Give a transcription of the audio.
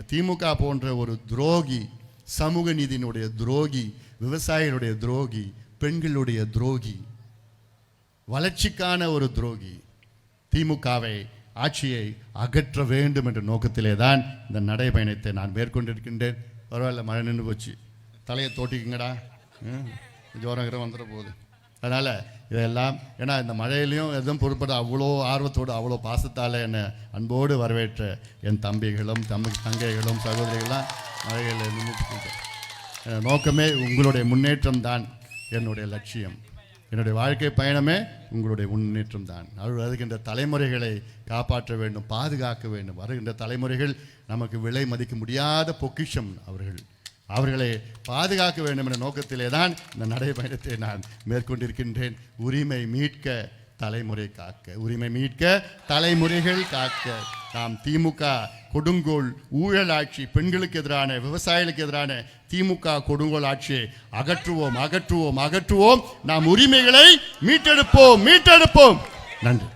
இந்த திமுக போன்ற ஒரு துரோகி சமூக நீதியினுடைய துரோகி விவசாயிகளுடைய துரோகி பெண்களுடைய துரோகி வளர்ச்சிக்கான ஒரு துரோகி திமுகவை ஆட்சியை அகற்ற வேண்டும் என்ற நோக்கத்திலே தான் இந்த நடைபயணத்தை நான் மேற்கொண்டிருக்கின்றேன். பரவாயில்ல மழை நின்று போச்சு. தலையை தோட்டிக்குங்கடா. ம், ஜோரம் வந்துட போகுது. அதனால் இதெல்லாம் ஏன்னா இந்த மழையிலையும் எதுவும் பொருட்பட அவ்வளோ ஆர்வத்தோடு அவ்வளோ பாசத்தால் என்னை அன்போடு வரவேற்ற என் தம்பிகளும் தம்பி தங்கைகளும் சகோதரிகள்லாம் மழையில் நின்று நோக்கமே உங்களுடைய முன்னேற்றம் தான் என்னுடைய லட்சியம். என்னுடைய வாழ்க்கை பயணமே உங்களுடைய முன்னேற்றம் தான் அது வருகின்ற தலைமுறைகளை காப்பாற்ற வேண்டும் பாதுகாக்க வேண்டும். வருகின்ற தலைமுறைகள் நமக்கு விலை மதிக்க முடியாத பொக்கிஷம் அவர்கள். அவர்களை பாதுகாக்க வேண்டும் என்ற நோக்கத்திலே தான் இந்த நடைபயணத்தை நான் மேற்கொண்டிருக்கின்றேன். உரிமை மீட்க தலைமுறை காக்க உரிமை மீட்க தலைமுறைகள் காக்க. நாம் திமுக கொடுங்கோல் ஊழல் ஆட்சி பெண்களுக்கு எதிரான விவசாயிகளுக்கு எதிரான திமுக கொடுங்கோல் ஆட்சியை அகற்றுவோம் அகற்றுவோம் அகற்றுவோம். நாம் உரிமைகளை மீட்டெடுப்போம் மீட்டெடுப்போம். நன்றி.